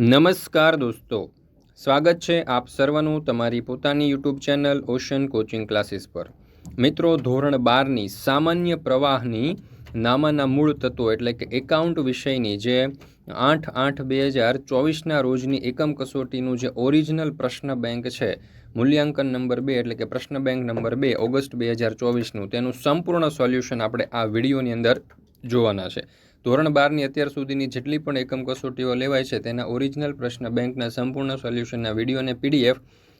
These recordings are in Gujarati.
નમસ્કાર દોસ્તો. સ્વાગત છે આપ સર્વનું તમારી પોતાની YouTube channel ocean coaching classes પર. મિત્રો, ધોરણ બારની સામાન્ય પ્રવાહની નામાના મૂળ તત્વો એટલે કે એકાઉન્ટ વિષયની જે આઠ આઠ બે હજાર ચોવીસના રોજની એકમ કસોટીનું જે ઓરિજિનલ પ્રશ્ન બેંક છે, મૂલ્યાંકન નંબર બે એટલે કે પ્રશ્ન બેંક નંબર બે ઓગસ્ટ બે હજાર ચોવીસનું, તેનું સંપૂર્ણ સોલ્યુશન આપણે આ વિડીયોની અંદર જોવાના છે. ધોરણ બારની અત્યાર સુધીની જેટલી પણ એકમ કસોટીઓ લેવાય છે, તેના ઓરિજિનલ પ્રશ્ન બેંકના સંપૂર્ણ સોલ્યુશનના વીડિયો અને પીડીએફ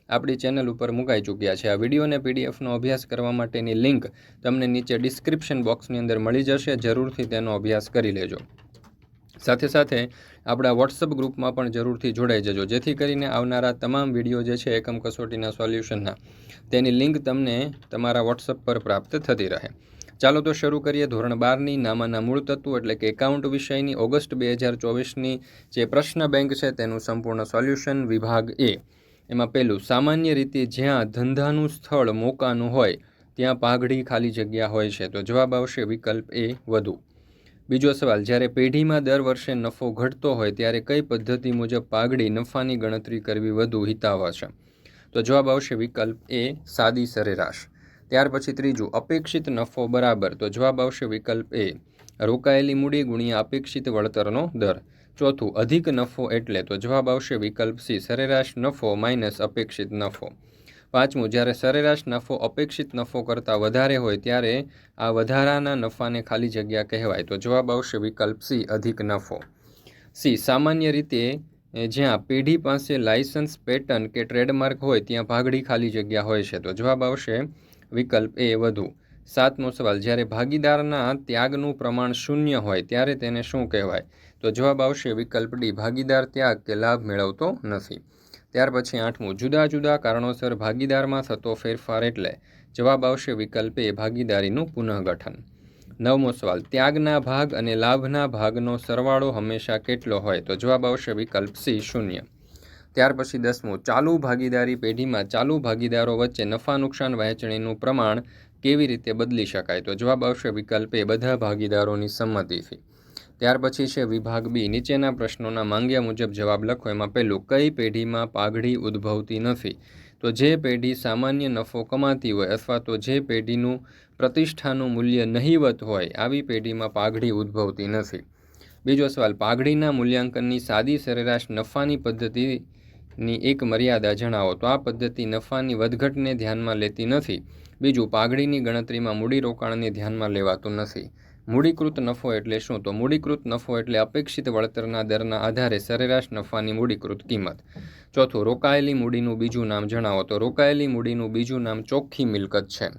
આપણી ચેનલ ઉપર મુકાઈ ચૂક્યા છે. આ વીડિયો અને પીડીએફનો અભ્યાસ કરવા માટેની લિંક તમને નીચે ડિસ્ક્રિપ્શન બોક્સની અંદર મળી જશે, જરૂરથી તેનો અભ્યાસ કરી લેજો. સાથે સાથે આપણા વોટ્સઅપ ગ્રુપમાં પણ જરૂરથી જોડાઈ જજો, જેથી કરીને આવનારા તમામ વીડિયો જે છે એકમ કસોટીના સોલ્યુશનના, તેની લિંક તમને તમારા વોટ્સઅપ પર પ્રાપ્ત થતી રહે. ચાલો તો શરૂ કરીએ ધોરણ બારની નામાના મૂળ તત્વો એટલે કે એકાઉન્ટ વિષયની. ઓગસ્ટ બે હજાર ચોવીસની જે પ્રશ્ન બેંક છે તેનું સંપૂર્ણ સોલ્યુશન વિભાગ એ. એમાં પહેલું, સામાન્ય રીતે જ્યાં ધંધાનું સ્થળ મોકાનું હોય, ત્યાં પાઘડી ખાલી જગ્યા હોય છે. તો જવાબ આવશે વિકલ્પ એ વધુ. બીજો સવાલ, જ્યારે પેઢીમાં દર વર્ષે નફો ઘટતો હોય, ત્યારે કઈ પદ્ધતિ મુજબ પાઘડી નફાની ગણતરી કરવી વધુ હિતાવહ છે? તો જવાબ આવશે વિકલ્પ એ, સાદી સરેરાશ. ત્યાર પછી ત્રીજું, અપેક્ષિત નફો બરાબર. તો જવાબ આવશે વિકલ્પ એ, રોકાયેલી મૂડી ગુણ્યા અપેક્ષિત વળતરનો દર. ચોથું, અધિક નફો એટલે, તો જવાબ આવશે વિકલ્પ સી, સરેરાશ નફો માઇનસ અપેક્ષિત નફો. પાંચમું, જ્યારે સરેરાશ નફો અપેક્ષિત નફો કરતાં વધારે હોય, ત્યારે આ વધારાના નફાને ખાલી જગ્યા કહેવાય. તો જવાબ આવશે વિકલ્પ સી, અધિક નફો. સી, સામાન્ય રીતે જ્યાં પેઢી પાસે લાયસન્સ પેટર્ન કે ટ્રેડમાર્ક હોય, ત્યાં ભાગડી ખાલી જગ્યા હોય છે. તો જવાબ આવશે વિકલ્પ એ વધુ. સાતમો સવાલ, જ્યારે ભાગીદારના ત્યાગનું પ્રમાણ શૂન્ય હોય, ત્યારે તેને શું કહેવાય? તો જવાબ આવશે વિકલ્પ ડી, ભાગીદાર ત્યાગ કે લાભ મેળવતો નથી. ત્યાર પછી આઠમું, જુદા જુદા કારણોસર ભાગીદારમાં થતો ફેરફાર એટલે? જવાબ આવશે વિકલ્પ એ, ભાગીદારીનું પુનઃગઠન. નવમો સવાલ, ત્યાગના ભાગ અને લાભના ભાગનો સરવાળો હંમેશા કેટલો હોય? તો જવાબ આવશે વિકલ્પ સી, શૂન્ય. ત્યાર પછી દસમું, ચાલુ ભાગીદારી પેઢીમાં ચાલુ ભાગીદારો વચ્ચે નફા નુકસાન વહેંચણીનું પ્રમાણ કેવી રીતે બદલી શકાય? તો જવાબ આવશે વિકલ્પ એ બધા ભાગીદારોની સંમતિથી ત્યાર પછી છે વિભાગ બી. નીચેના પ્રશ્નોના માંગ્યા મુજબ જવાબ લખો. એમાં પહેલું, કઈ પેઢીમાં પાઘડી ઉદ્ભવતી નથી? તો જે પેઢી સામાન્ય નફો કમાતી હોય અથવા તો જે પેઢીનું પ્રતિષ્ઠાનું મૂલ્ય નહીવત હોય, આવી પેઢીમાં પાઘડી ઉદ્ભવતી નથી. બીજો સવાલ, પાઘડીના મૂલ્યાંકનની સાદી સરેરાશ નફાની પદ્ધતિ ની એક મર્યાદા જણાવો તો આ પદ્ધતિ નફાની વધઘટને ધ્યાનમાં લેતી નથી. બીજું, પાઘડીની ગણતરીમાં મૂડીરોકાણને ધ્યાનમાં લેવાતું નથી. મૂડીકૃત નફો એટલે શું? તો મૂડીકૃત નફો એટલે અપેક્ષિત વળતરના દરના આધારે સરેરાશ નફાની મૂડીકૃત કિંમત. ચોથું, રોકાયેલી મૂડીનું બીજું નામ જણાવો તો રોકાયેલી મૂડીનું બીજું નામ ચોખ્ખી મિલકત છે.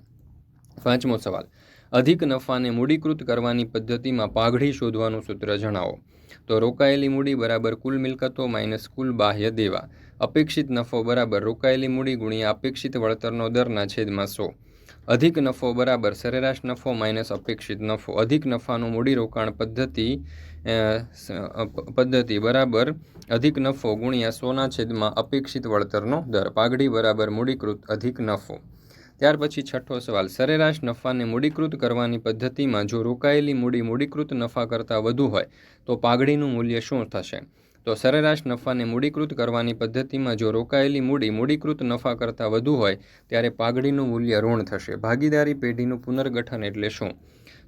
પાંચમો સવાલ, અધિક નફાને મૂડીકૃત કરવાની પદ્ધતિમાં પાઘડી શોધવાનું સૂત્ર જણાવો. તો રોકાયેલી મૂડી બરાબર કુલ મિલકતો માઇનસ કુલ બાહ્ય દેવા. અપેક્ષિત નફો બરાબર રોકાયેલી મૂડી ગુણ્યા અપેક્ષિત વળતરનો દરના છેદમાં સો. અધિક નફો બરાબર સરેરાશ નફો માઇનસ અપેક્ષિત નફો. અધિક નફાનું મૂડીરોકાણ પદ્ધતિ પદ્ધતિ બરાબર અધિક નફો ગુણ્યા સોના છેદમાં અપેક્ષિત વળતરનો દર. પાઘડી બરાબર મૂડીકૃત અધિક નફો. ત્યાર પછી છઠ્ઠો સવાલ. સરેરાશ નફાને મૂડીકૃત કરવાની પદ્ધતિમાં જો રોકાયેલી મૂડી મૂડીકૃત નફા કરતાં વધુ હોય, તો પાઘડીનું મૂલ્ય શું થશે? તો સરેરાશ નફાને મૂડીકૃત કરવાની પદ્ધતિમાં જો રોકાયેલી મૂડી મૂડીકૃત નફા કરતાં વધુ હોય, ત્યારે પાઘડીનું મૂલ્ય ઋણ થશે. ભાગીદારી પેઢીનું પુનર્ગઠન એટલે શું?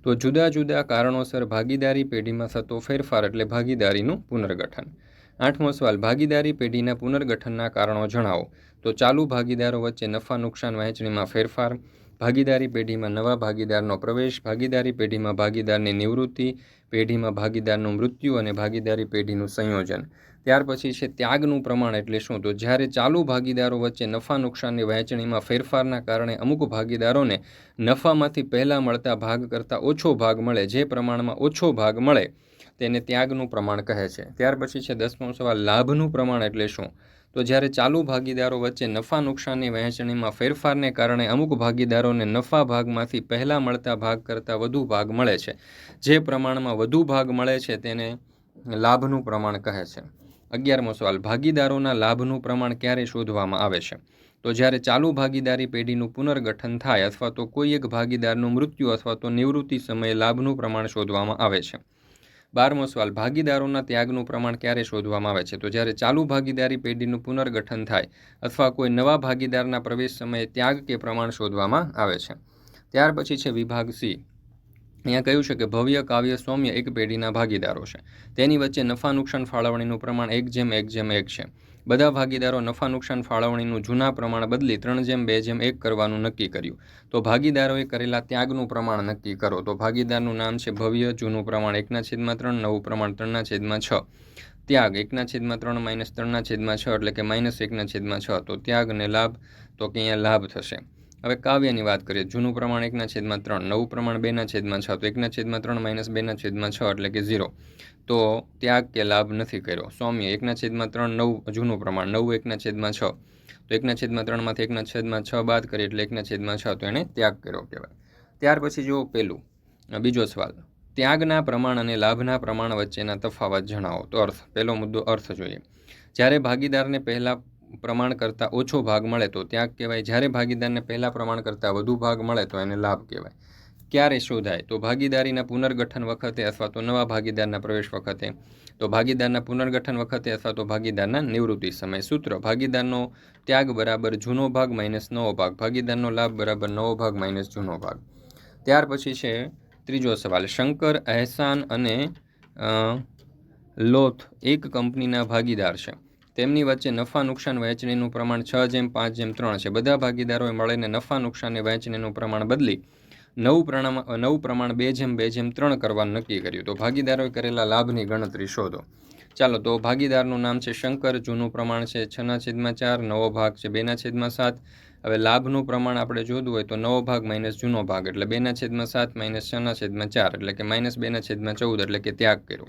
તો જુદા જુદા કારણોસર ભાગીદારી પેઢીમાં થતો ફેરફાર એટલે ભાગીદારીનું પુનર્ગઠન. આઠમો સવાલ, ભાગીદારી પેઢીના પુનર્ગઠનના કારણો જણાવો. તો ચાલુ ભાગીદારો વચ્ચે નફા નુકસાન વહેંચણીમાં ફેરફાર, ભાગીદારી પેઢીમાં નવા ભાગીદારનો પ્રવેશ, ભાગીદારી પેઢીમાં ભાગીદારની નિવૃત્તિ પેઢીમાં ભાગીદારનું મૃત્યુ અને ભાગીદારી પેઢીનું સંયોજન. ત્યાર પછી છે ત્યાગનું પ્રમાણ એટલે શું? તો જ્યારે ચાલુ ભાગીદારો વચ્ચે નફા નુકસાનની વહેંચણીમાં ફેરફારના કારણે અમુક ભાગીદારોને નફામાંથી પહેલાં મળતા ભાગ કરતાં ઓછો ભાગ મળે, જે પ્રમાણમાં ઓછો ભાગ મળે, તેને ત્યાગનું પ્રમાણ કહે છે. ત્યાર પછી છે દસમો સવાલ, લાભનું પ્રમાણ એટલે શું? તો જ્યારે ચાલુ ભાગીદારો વચ્ચે નફા નુકસાનની વહેંચણીમાં ફેરફારને કારણે અમુક ભાગીદારોને નફા ભાગમાંથી પહેલાં મળતા ભાગ કરતાં વધુ ભાગ મળે છે. જે પ્રમાણમાં વધુ ભાગ મળે છે તેને લાભનું પ્રમાણ કહે છે. અગિયારમો સવાલ, ભાગીદારોના લાભનું પ્રમાણ ક્યારે શોધવામાં આવે છે? તો જ્યારે ચાલુ ભાગીદારી પેઢીનું પુનર્ગઠન થાય અથવા તો કોઈ એક ભાગીદારનું મૃત્યુ અથવા તો નિવૃત્તિ સમયે લાભનું પ્રમાણ શોધવામાં આવે છે. બારમો સવાલ, ભાગીદારોના ત્યાગનું પ્રમાણ ક્યારે શોધવામાં આવે છે? તો જ્યારે ચાલુ ભાગીદારી પેઢીનું પુનર્ગઠન થાય અથવા કોઈ નવા ભાગીદારના પ્રવેશ સમયે ત્યાગ કે પ્રમાણ શોધવામાં આવે છે. ત્યાર પછી છે વિભાગ સી. અહીંયા કહ્યું છે કે ભવ્ય કાવ્ય સૌમ્ય એક પેઢીના ભાગીદારો છે. તેની વચ્ચે નફા નુકસાન ફાળવણીનું પ્રમાણ એક જેમ એક જેમ એક છે. બધા ભાગીદારો નફા નુકસાન ફાળવણીનું જૂના પ્રમાણ બદલી ત્રણ જેમ બે જેમ એક કરવાનું નક્કી કર્યું. તો ભાગીદારોએ કરેલા ત્યાગનું પ્રમાણ નક્કી કરો. તો ભાગીદારનું નામ છે ભવ્ય, જૂનું પ્રમાણ એકના છેદમાં ત્રણ, નવું પ્રમાણ ત્રણના છેદમાં છ. ત્યાગ એકના છેદમાં ત્રણ, માઇનસ ત્રણના છેદમાં છ એટલે કે માઇનસ એકના છેદમાં છ. તો ત્યાગ અને લાભ, તો કે અહીંયા લાભ થશે. હવે કાવ્યની વાત કરીએ. જૂનું પ્રમાણ એકના છેદમાં ત્રણ, નવું પ્રમાણ બેના છેદમાં છ, તો એકના છેદમાં ત્રણ માઇનસ બેના છેદમાં છ એટલે કે ઝીરો. તો ત્યાગ કે લાભ નથી કર્યો. સૌમ્ય, એકના છેદમાં ત્રણ, નવ, જૂનું પ્રમાણ, નવું એકના છેદમાં છ. તો એકના છેદમાં ત્રણમાંથી એકના છેદમાં છ બાદ કરીએ એટલે એકના છેદમાં છ, તો એણે ત્યાગ કર્યો કહેવાય. ત્યાર પછી જુઓ પેલું. બીજો સવાલ. ત્યાગના પ્રમાણ અને લાભના પ્રમાણ વચ્ચેના તફાવત જણાવો. તો અર્થ પહેલો મુદ્દો અર્થ જોઈએ. જ્યારે ભાગીદારને પહેલાં પ્રમાણ કરતાં ઓછો ભાગ મળે તો ત્યાગ કહેવાય. જ્યારે ભાગીદારને પહેલાં પ્રમાણ કરતાં વધુ ભાગ મળે તો એને લાભ કહેવાય. ક્યારે શોધાય? તો ભાગીદારીના પુનર્ગઠન વખતે અથવા તો નવા ભાગીદારના પ્રવેશ વખતે. તો ભાગીદારના પુનર્ગઠન વખતે અથવા તો ભાગીદારના નિવૃત્તિ સમય. સૂત્ર, ભાગીદારનો ત્યાગ બરાબર જૂનો ભાગ માઇનસ નવો ભાગ. ભાગીદારનો લાભ બરાબર નવો ભાગ માઇનસ જૂનો ભાગ. ત્યાર પછી છે ત્રીજો સવાલ. શંકર, અહેસાન અને લોથ એક કંપનીના ભાગીદાર છે. તેમની વચ્ચે નફા, નુકસાન, વહેંચણીનું પ્રમાણ છ જેમ, પાંચ જેમ, ત્રણ છે. બધા ભાગીદારોએ મળીને નફા નુકસાનની વહેંચણીનું પ્રમાણ બદલી નવું પ્રમાણ નવું પ્રમાણ બે જેમ બે જેમ, ત્રણ કરવાનું નક્કી કર્યું. તો ભાગીદારોએ કરેલા લાભની ગણતરી શોધો. ચાલો, તો ભાગીદારનું નામ છે શંકર, જૂનું પ્રમાણ છે છના છેદમાં ચાર, નવો ભાગ છે બેના છેદમાં સાત. હવે લાભનું પ્રમાણ આપણે જોતું હોય તો નવો ભાગ માઇનસ જૂનો ભાગ, એટલે બેના છેદમાં સાત માઇનસ છના છેદમાં ચાર, એટલે કે માઇનસ બેના છેદમાં ચૌદ, એટલે કે ત્યાગ કર્યો.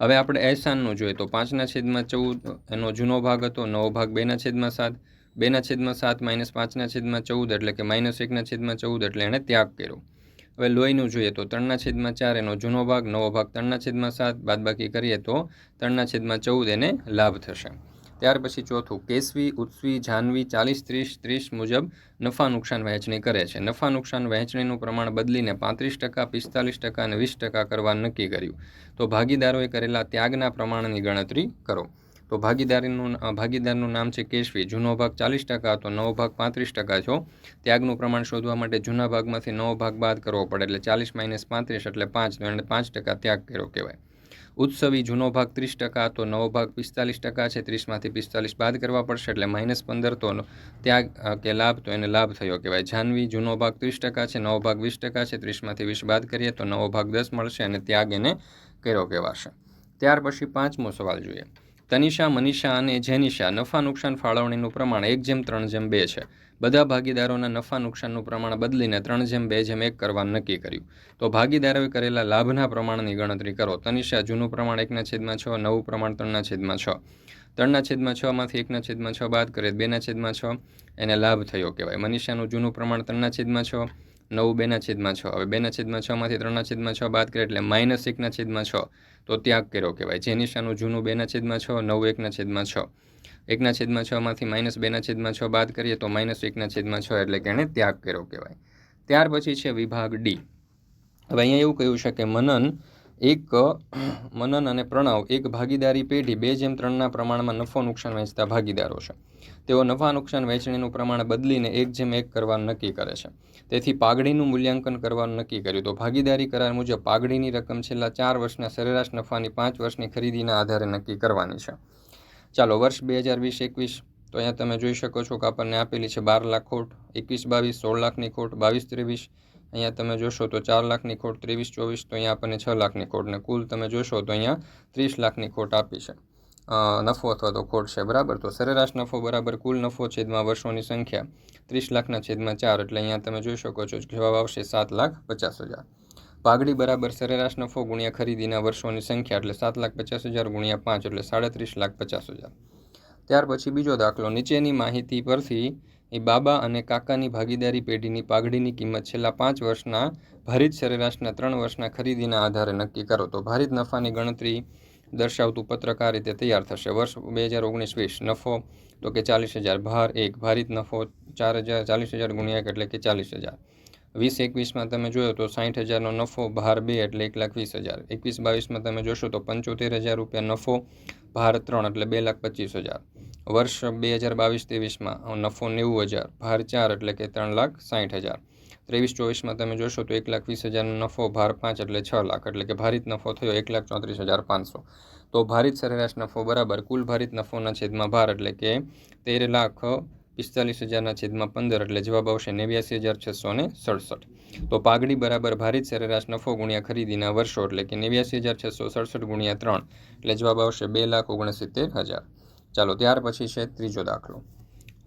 હવે આપણે એહસાનનું જોઈએ તો પાંચના છેદમાં ચૌદ, એનો જૂનો ભાગ હતો, નવો ભાગ બેના છેદમાં સાત, બેના છેદમાં સાત માઇનસ પાંચના છેદમાં ચૌદ એટલે કે માઇનસ એકના છેદમાં ચૌદ એટલે એણે ત્યાગ કર્યો. હવે લોહીનું જોઈએ તો ત્રણના છેદમાં ચાર, એનો જૂનો ભાગ, નવો ભાગ ત્રણના છેદમાં સાત, બાદબાકી કરીએ તો ત્રણના છેદમાં ચૌદ એને લાભ થશે. ત્યાર પછી ચોથું, કેસવી, ઉત્સવી, જાનવી, ચાલીસ, ત્રીસ ત્રીસ મુજબ નફા નુકસાન વહેંચણી કરે છે. નફા નુકસાન વહેંચણીનું પ્રમાણ બદલીને પાંત્રીસ ટકા, પિસ્તાલીસ ટકા અને વીસ ટકા કરવા નક્કી કર્યું. તો ભાગીદારોએ કરેલા ત્યાગના પ્રમાણની ગણતરી કરો. તો ભાગીદારીનું ભાગીદારનું નામ છે કેશવી જૂનો ભાગ ચાલીસ ટકા હતો, નવો ભાગ પાંત્રીસ ટકા છો. ત્યાગનું પ્રમાણ શોધવા માટે જૂના ભાગમાંથી નવો ભાગ બાદ કરવો પડે એટલે ચાલીસ માઇનસ પાંત્રીસ એટલે પાંચ, તો પાંચ ટકા ત્યાગ કર્યો કહેવાય. ઉત્સવી જૂનો ભાગ ત્રીસ ટકા, તો નવો ભાગ પિસ્તાલીસ ટકા છે. ત્રીસમાંથી પિસ્તાલીસ બાદ કરવા પડશે એટલે માઇનસ પંદર, તો ત્યાગ કે લાભ, તો એને લાભ થયો કહેવાય. જાનવી જૂનો ભાગ ત્રીસ ટકા છે, નવો ભાગ વીસ ટકા છે. ત્રીસમાંથી વીસ બાદ કરીએ, તો નવો ભાગ દસ મળશે અને ત્યાગ એને કર્યો કહેવાશે. ત્યાર પછી પાંચમો સવાલ જોઈએ. તનિષા, મનીષા અને જેનિષા નફા નુકસાન ફાળવણીનું પ્રમાણ એક જેમ, ત્રણ જેમ બે છે. બધા ભાગીદારોના નફા નુકસાનનું પ્રમાણ બદલીને ત્રણ જેમ બે જેમ એક કરવાનું નક્કી કર્યું. તો ભાગીદારોએ કરેલા લાભના પ્રમાણની ગણતરી કરો. તનિષા, જૂનું પ્રમાણ એકના છેદમાં છ, નવું પ્રમાણ ત્રણના છેદમાં છ. ત્રણના છેદમાં છમાંથી એકના છેદમાં છ બાદ કરે બેના છેદમાં છ. એને લાભ થયો કહેવાય. મનીષાનું જૂનું પ્રમાણ ત્રણના છેદમાં છ, નવું બેના છેદમાં છ. હવે બેના છેદમાં છમાંથી ત્રણના છેદમાં છ બાદ કરે એટલે માઇનસ એકના છેદમાં છ. તો ત્યાગ કર્યો કહેવાય. જેનિશાનું જૂનું બેના છેદમાં છ, નવું એકના છેદમાં છ. એકના છેદમાં છમાંથી માઇનસ બેના છેદમાં છ બાદ કરીએ તો માઇનસ એકના છેદમાં છ એટલે કે એણે ત્યાગ કર્યો કહેવાય. ત્યાર પછી છે વિભાગ ડી. હવે અહીંયા એવું કહ્યું છે કે મનન એક, મનન અને પ્રણવ એક ભાગીદારી પેઢી બે જેમ ત્રણના પ્રમાણમાં નફો નુકસાન વહેંચતા ભાગીદારો છે. તેઓ નફા નુકસાન વહેંચણીનું પ્રમાણ બદલીને એક જેમ એક કરવાનું નક્કી કરે છે. તેથી પાઘડીનું મૂલ્યાંકન કરવાનું નક્કી કર્યું. તો ભાગીદારી કરાર મુજબ પાઘડીની રકમ છેલ્લા ચાર વર્ષના સરેરાશ નફાની પાંચ વર્ષની ખરીદીના આધારે નક્કી કરવાની છે. ચાલો, વર્ષ બે હજાર વીસ એકવીસ, તો અહીંયા તમે જોઈ શકો છો કે આપણને આપેલી છે બાર લાખ ખોટ, એકવીસ, બાવીસ, સોળ લાખની ખોટ, બાવીસ, ત્રેવીસ. અહીંયા તમે જોશો તો ચાર લાખની ખોટ, ત્રેવીસ, ચોવીસ, તો અહીંયા આપણને છ લાખની ખોટ ને કુલ તમે જોશો તો અહીંયા ત્રીસ લાખની ખોટ આપી છે. નફો અથવા તો ખોટ છે, બરાબર? તો સરેરાશ નફો બરાબર કુલ નફો છેદમાં વર્ષોની સંખ્યા ત્રીસ લાખના છેદમાં ચાર, એટલે અહીંયા તમે જોઈ શકો છો જવાબ આવશે સાત લાખ પચાસ હજાર. પાઘડી બરાબર સરેરાશ નફો ગુણ્યા ખરીદીના વર્ષોની સંખ્યા એટલે સાત લાખ પચાસ હજાર ગુણ્યા પાંચ એટલે સાડત્રીસ લાખ પચાસ હજાર. ત્યાર પછી બીજો દાખલો, નીચેની માહિતી પરથી એ બાબા અને કાકાની ભાગીદારી પેઢીની પાઘડીની કિંમત છેલ્લા પાંચ વર્ષના ભારિત સરેરાશના ત્રણ વર્ષના ખરીદીના આધારે નક્કી કરો. તો ભારિત નફાની ગણતરી દર્શાવતું પત્રક આ રીતે તૈયાર થશે. વર્ષ બે હજાર ઓગણીસ વીસ, નફો તો કે ચાલીસ હજાર, ભાર એક, ભારિત નફો ચાર હજાર, ચાલીસ હજાર ગુણ્યા એટલે કે ચાલીસ હજાર. વીસ એકવીસમાં તમે જોયો તો સાઠ હજારનો નફો, ભાર બે એટલે એક લાખ વીસ હજાર. એકવીસ બાવીસમાં તમે જોશો તો પંચોતેર હજાર રૂપિયા નફો, ભાર ત્રણ એટલે બે લાખ પચીસ હજાર. વર્ષ બે હજાર બાવીસ ત્રેવીસમાં નફો નેવું હજાર, ભાર ચાર એટલે કે ત્રણ લાખ સાઠ હજાર. ત્રેવીસ ચોવીસમાં તમે જોશો તો એક લાખ વીસ હજારનો નફો, ભાર પાંચ એટલે છ લાખ, એટલે કે ભારિત નફો થયો એક લાખ ચોત્રીસ હજાર પાંચસો. તો ભારિત સરેરાશ નફો બરાબર, કુલ ભારિત નફોના છેદમાં ભાર એટલે કે તેર લાખ પિસ્તાલીસ હજારના છેદમાં પંદર એટલે જવાબ આવશે નેવ્યાસી હજાર છસો ને સડસઠ. તો પાઘડી બરાબર ભારિત સરેરાશ નફો ગુણ્યા ખરીદીના વર્ષો એટલે કે નેવ્યાસી હજાર છસો સડસઠ ગુણ્યા ત્રણ એટલે જવાબ આવશે બે લાખ ઓગણસિત્તેર હજાર. ચાલો ત્યાર પછી છે ત્રીજો દાખલો.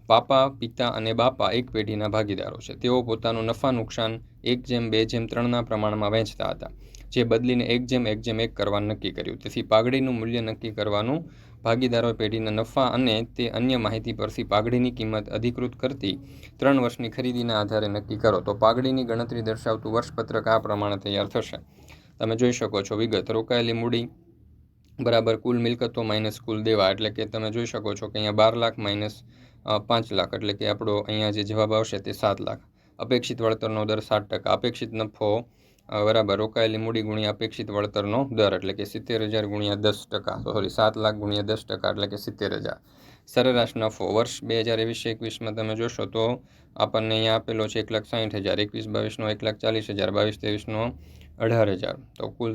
પાપા, પિતા અને બાપા એક પેઢીના ભાગીદારો છે. તેઓ પોતાનું નફા નુકસાન એક જેમ, બે જેમ, ત્રણના પ્રમાણમાં વહેંચતા હતા. જે બદલીને એક જેમ એક જેમ, એક કરવાનું નક્કી કર્યું. તેથી પાઘડીનું મૂલ્ય નક્કી કરવાનું ભાગીદારો પેઢીના નફા અને તે અન્ય માહિતી પરથી પાઘડીની કિંમત અધિકૃત કરતી ત્રણ વર્ષની ખરીદીના આધારે નક્કી કરો. તો પાઘડીની ગણતરી દર્શાવતું વર્ષપત્રક આ પ્રમાણે તૈયાર થશે. તમે જોઈ શકો છો, વિગત. રોકાયેલી મૂડી બરાબર કુલ મિલકતો માઇનસ કુલ દેવા. એટલે કે તમે જોઈ શકો છો કે અહીંયા બાર લાખ માઇનસ પાંચ લાખ. એટલે કે આપણો અહીંયા જે જવાબ આવશે તે સાત લાખ. અપેક્ષિત વળતરનો દર સાત ટકા. અપેક્ષિત નફો બરાબર. રોકાયેલી મૂડી ગુણ્યા અપેક્ષિત વળતરનો દર, એટલે કે સિત્તેર હજાર ગુણ્યા દસ ટકા. સોરી સાત લાખ ગુણ્યા દસ ટકા, એટલે કે સિત્તેર હજાર. સરેરાશ નફો. વર્ષ બે હજાર એકવીસ એકવીસમાં તમે જોશો તો આપણને અહીંયા આપેલો છે એક લાખ સાઠ હજાર. એકવીસ બાવીસનો એક લાખ ચાલીસ હજાર. બાવીસ ત્રેવીસનો અઢાર હજાર. તો કુલ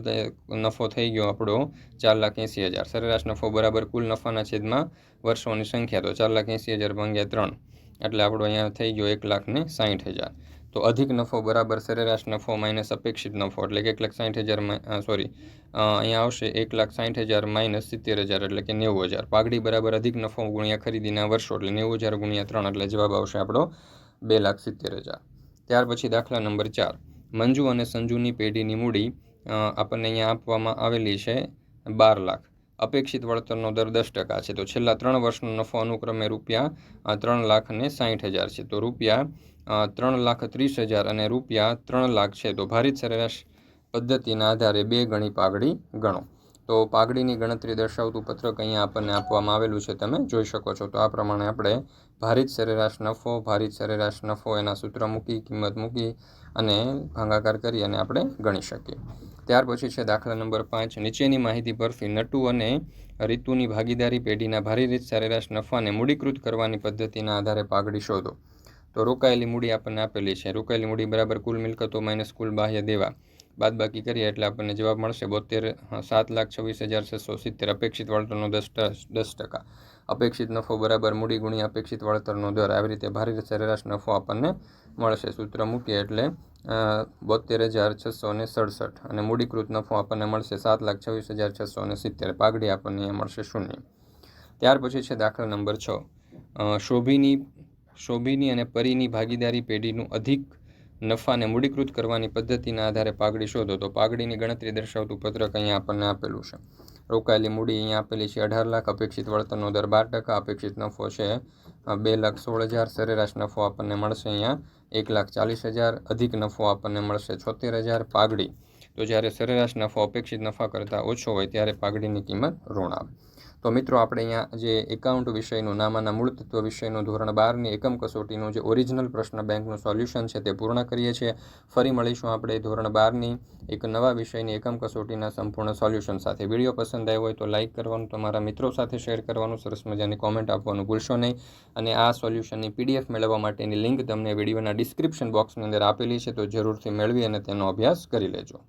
નફો થઈ ગયો આપણો ચાર લાખ એંસી હજાર. સરેરાશ નફો બરાબર કુલ નફાના છેદમાં વર્ષોની સંખ્યા. તો ચાર લાખ એંસી હજાર ભાંગ્યા ત્રણ. એટલે આપણો અહીંયા થઈ ગયો એક લાખ ને સાઠ હજાર. તો અધિક નફો બરાબર સરેરાશ નફો માઇનસ અપેક્ષિત નફો, એટલે કે એક લાખ સાઠ હજાર સોરી અહીંયા આવશે એક લાખ સાઠ હજાર માઇનસ સિત્તેર હજાર, એટલે કે નેવું હજાર. પાઘડી બરાબર અધિક નફો ગુણ્યા ખરીદીના વર્ષો, એટલે નેવું હજાર ગુણ્યા ત્રણ, એટલે જવાબ આવશે આપણો બે લાખ સિત્તેર હજાર. ત્યાર પછી દાખલા નંબર ચાર. મંજુ અને સંજુની પેઢીની મૂડી આપણને અહીંયા આપવામાં આવેલી છે બાર લાખ અપેક્ષિત વળતરનો દર દસ ટકા છે. તો છેલ્લા ત્રણ વર્ષનો નફો અનુક્રમે રૂપિયા ત્રણ લાખ અને સાઠ હજાર છે. તો રૂપિયા ત્રણ લાખ ત્રીસ હજાર અને રૂપિયા ત્રણ લાખ છે. તો ભારિત સરેરાશ પદ્ધતિના આધારે બે ગણી પાઘડી ગણો. તો પાઘડીની ગણતરી દર્શાવતું પત્રક અહીંયા આપણને આપવામાં આવેલું છે. તમે જોઈ શકો છો. તો આ પ્રમાણે આપણે ભારિત સરેરાશ નફો, ભારિત સરેરાશ નફો એના સૂત્ર મૂકી, કિંમત મૂકી અને ભાંગાકાર કરી અને આપણે ગણી શકીએ. ત્યાર પછી છે દાખલા નંબર પાંચ. નીચેની માહિતી પરથી નટુ અને રીતુની ભાગીદારી પેઢીના ભારી સરેરાશ નફાને મૂડીકૃત કરવાની પદ્ધતિના આધારે પાઘડી શોધો. તો રોકાયેલી મૂડી આપણને આપેલી છે. રોકાયેલી મૂડી બરાબર કુલ મિલકતો માઇનસ કુલ બાહ્ય દેવા. બાદ બાકી કરીએ એટલે આપણને જવાબ મળશે બોતેર સાત લાખ છવ્વીસ હજાર છસો સિત્તેર અપેક્ષિત વળતરનો દસ દસ ટકા. અપેક્ષિત નફો બરાબર મૂડી ગુણી અપેક્ષિત વળતરનો દર આવી રીતે ભારે સરેરાશ નફો આપણને મળશે. સૂત્ર મૂકીએ એટલે બોતેર હજાર છસો ને સડસઠ અને મૂડીકૃત નફો આપણને મળશે સાત લાખ છવ્વીસ હજાર છસો ને સિત્તેર. પાઘડી આપણને મળશે શૂન્ય. ત્યાર પછી છે દાખલા નંબર છ. શોભીની શોભીની અને પરીની ભાગીદારી પેઢીનું અધિક નફાને મૂડીકૃત કરવાની પદ્ધતિના આધારે પાઘડી શોધો. તો પાઘડીની ગણતરી દર્શાવતું પત્રક અહીંયા આપણને આપેલું છે. રોકાયેલી મૂડી અહીંયા આપેલી છે. અઢાર લાખ અપેક્ષિત વળતરનો દર, બાર ટકા અપેક્ષિત નફો છે. બે લાખ સોળ હજાર સરેરાશ નફો આપણને મળશે અહીંયા. એક લાખ ચાલીસ હજાર અધિક નફો આપણને મળશે. છોતેર હજાર પાઘડી. તો જ્યારે સરેરાશ નફો અપેક્ષિત નફા કરતાં ઓછો હોય ત્યારે પાઘડીની કિંમત ઋણ આવે. તો મિત્રો આપણે અહીંયા જે એકાઉન્ટ વિષયનું, નામાના મૂળ તત્વ વિષયનું ધોરણ બારની એકમ કસોટીનું જે ઓરિજિનલ પ્રશ્ન બેંકનું સોલ્યુશન છે તે પૂર્ણ કરીએ છીએ. ફરી મળીશું આપણે ધોરણ બારની એક નવા વિષયની એકમ કસોટીના સંપૂર્ણ સોલ્યુશન સાથે. વીડિયો પસંદ આવ્યો હોય તો લાઇક કરવાનું, તમારા મિત્રો સાથે શેર કરવાનું, સરસ મજાની કોમેન્ટ આપવાનું ભૂલશો નહીં. અને આ સોલ્યુશનની પીડીએફ મેળવવા માટેની લિંક તમને વિડીયોના ડિસ્ક્રિપ્શન બોક્સની અંદર આપેલી છે, તો જરૂરથી મેળવી અને તેનો અભ્યાસ કરી લેજો.